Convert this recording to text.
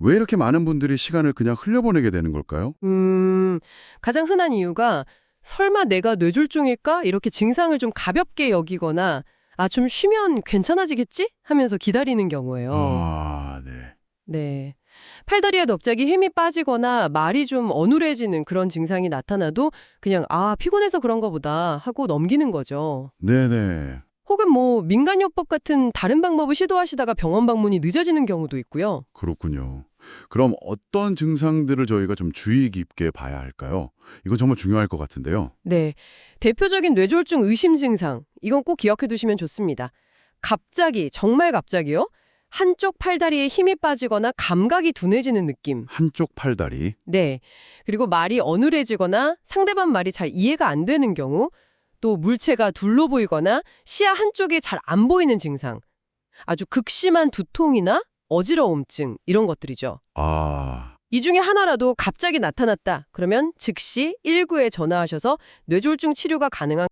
왜 이렇게 많은 분들이 시간을 그냥 흘려보내게 되는 걸까요? 음, 가장 흔한 이유가 설마 내가 뇌졸중일까? 이렇게 증상을 좀 가볍게 여기거나 아, 좀 쉬면 괜찮아지겠지? 하면서 기다리는 경우예요. 아, 네. 네. 팔다리에 갑자기 힘이 빠지거나 말이 좀 어눌해지는 그런 증상이 나타나도 그냥 아, 피곤해서 그런가 보다 하고 넘기는 거죠. 네네. 혹은 뭐 민간요법 같은 다른 방법을 시도하시다가 병원 방문이 늦어지는 경우도 있고요. 그렇군요. 그럼 어떤 증상들을 저희가 좀 주의 깊게 봐야 할까요? 이건 정말 중요할 것 같은데요. 네. 대표적인 뇌졸중 의심 증상. 이건 꼭 기억해 두시면 좋습니다. 갑자기, 정말 갑자기요? 한쪽 팔다리에 힘이 빠지거나 감각이 둔해지는 느낌. 한쪽 팔다리. 네. 그리고 말이 어눌해지거나 상대방 말이 잘 이해가 안 되는 경우, 또 물체가 둘로 보이거나 시야 한쪽이 잘 안 보이는 증상. 아주 극심한 두통이나 어지러움증 이런 것들이죠. 아, 이 중에 하나라도 갑자기 나타났다. 그러면 즉시 119에 전화하셔서 뇌졸중 치료가 가능한